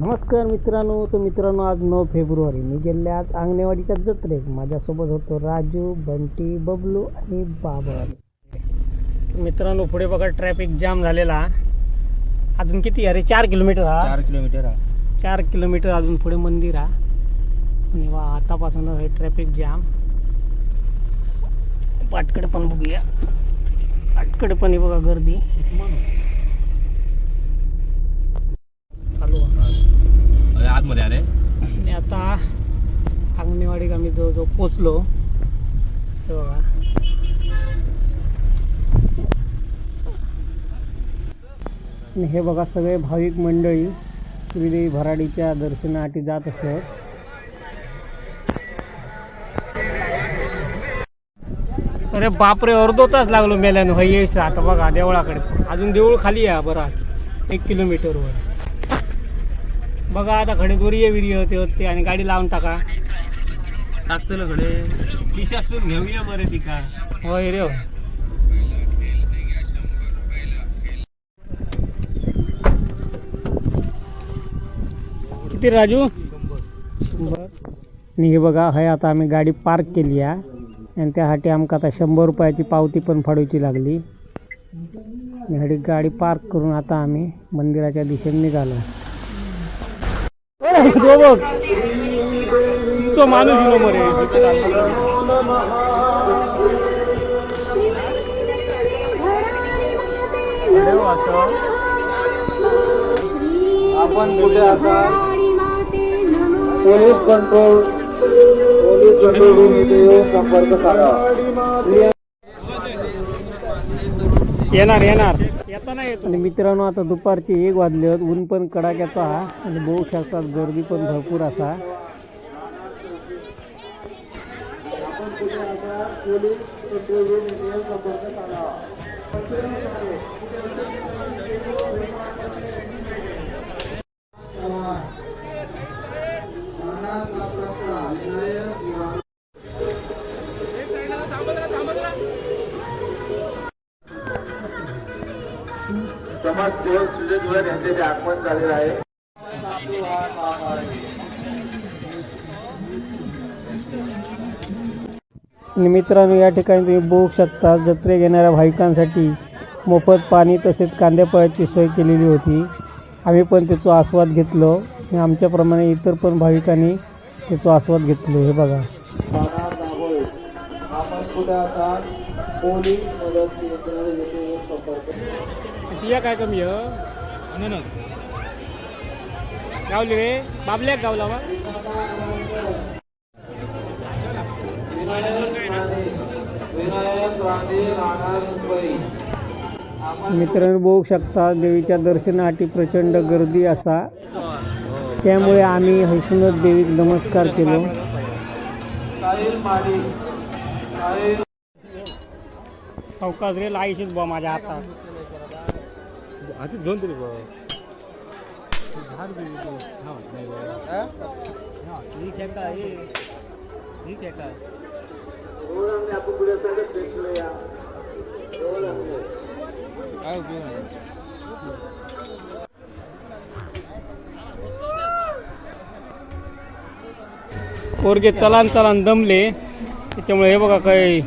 नमस्कार मित्रांनो तर मित्रांनो आज नऊ फेब्रुवारी मी गेले आज अंगणेवाडीच्या जत्रेत. माझ्यासोबत होतो राजू बंटी बबलू आणि बाबर. मित्रांनो पुढे बघा ट्रॅफिक जाम झालेला. अजून किती अरे चार किलोमीटर हा. चार किलोमीटर हा. चार किलोमीटर अजून पुढे मंदिर हा. आणि वा आतापासूनच आहे ट्रॅफिक जाम पाटकडे पण बघूया. पाटकडे पण बघा गर्दी. चालू आतमध्ये आले. आणि आता अंगणेवाडी आम्ही जो जो पोचलो. हे बघा. आणि हे बघा सगळे भाविक मंडळी श्रीदेवी भराडीच्या दर्शनासाठी जात असत अरे बापरे अर्धो तास लागलो मेल्यानं. हे आता बघा देवळाकडे. अजून देऊळ खाली या बरं. एक किलोमीटरवर. बघा आता खडेदोरी आहे विरी होते होते आणि गाडी लावून टाका. टाकतो कडे खिशातून घेऊया मरे ती का? होय रे. किती राजू? आणि हे बघा हे आता आम्ही गाडी पार्क केली आहे आणि त्यासाठी आमका आता शंभर रुपयाची पावती पण फाडूची लागली. गाडी पार्क करून आता आम्ही मंदिराच्या दिशेने निघालो. तो बघ तो माणूस येऊ मरे आपण कुठे आता police control police control room इथे येऊन संपर्क साधा. येणार येणार. येताना येतो. आणि मित्रांनो आता दुपारचे एक वाजले होत ऊन पण कडाक्याचा आणि बघू शकतात गर्दी पण भरपूर असा. समाजसेवक सुजय धुळे यांचे जे आगमन झालेलं आहे. मित्रांनो या ठिकाणी तुम्ही बघू शकता जत्रे घेणाऱ्या भाविकांसाठी मोफत पाणी तसेच कांद्यापळाची सोय केलेली होती. आम्ही पण त्याचा आस्वाद घेतलो आणि आमच्याप्रमाणे इतर पण भाविकांनी त्याचा आस्वाद घेतलो. हे बघा. आपण कुठे आता पोलीस मदत यंत्रणा येथे येऊन संपर्क या काय कमी गावली रे बाबल्या गावला वा? मित्रांनो बघू शकता देवीच्या दर्शनासाठी प्रचंड गर्दी असा. त्यामुळे आम्ही हैसूनच देवीक नमस्कार केलो. अवकाश रे लाईशीच बा माझ्या हातात. आधी दोन तरी या काय उपयोग नाही पोरगे चलान चलान दमले. त्याच्यामुळे हे बघा काही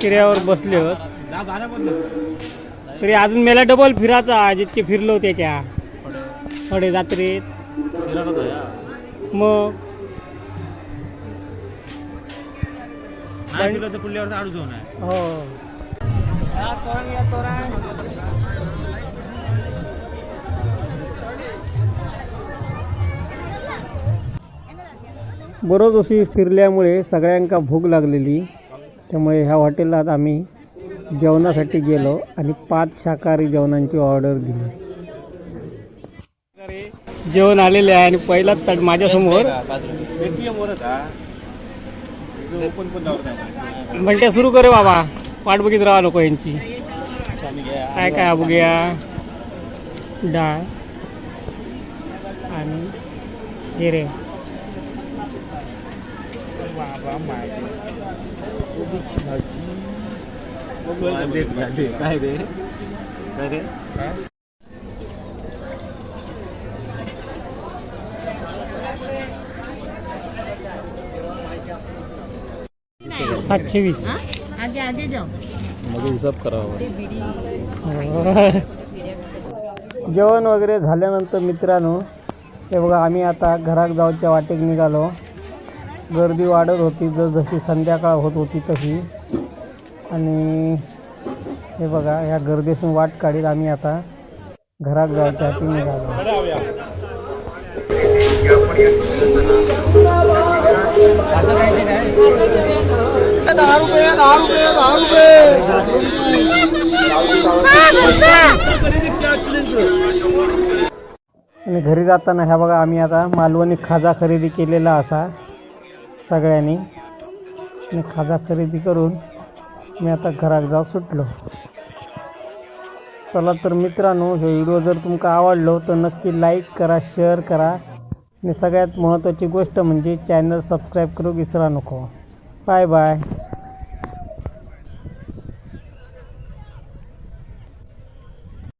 किऱ्यावर बसले होत. तरी अजून मेला डबल फिरायचा जितके फिरलो त्याच्या. थोडे जात्रेत. मग? पुढल्यावर आडू जाऊन आहे. हो. बरोच अशी फिरल्यामुळे सगळ्यांका भूक लागलेली. त्यामुळे ह्या हॉटेलात आम्ही जेवणासाठी गेलो आणि पाच शाकाहारी जेवणांची ऑर्डर दिली. जेवण आलेले आहे आणि पहिला तड माझ्यासमोर. म्हणते सुरू करे बाबा. वाट बघित राहा नको यांची. काय काय बघूया डाळ. आणि जिरे बाबा माहिती कोबीची भाजी काय रे काय रे सातशे वीस. आगे आगे जाओ जेवण वगैरे झाल्यानंतर मित्रांनो हे बघा आम्ही आता घरात जाऊच्या वाटेक निघालो. गर्दी वाढत होती जसजशी संध्याकाळ होत होती तशी. आणि हे बघा ह्या गर्दीतून वाट काढीत आम्ही आता घरात जायच्या निघालो दहा रुपये दहा रुपये दहा रुपये आणि घरी जाताना ह्या बघा आम्ही आता मालवणी खाजा खरेदी केलेला असा. सगळ्यांनी. आणि खाजा खरेदी करून मी आता घरात जाऊ सुटलो. चला तर मित्रांनो हे व्हिडिओ जर तुमका आवडलो तर नक्की लाईक करा शेअर करा. आणि सगळ्यात महत्त्वाची गोष्ट म्हणजे चॅनल सबस्क्राईब करू विसरा नको. Bye bye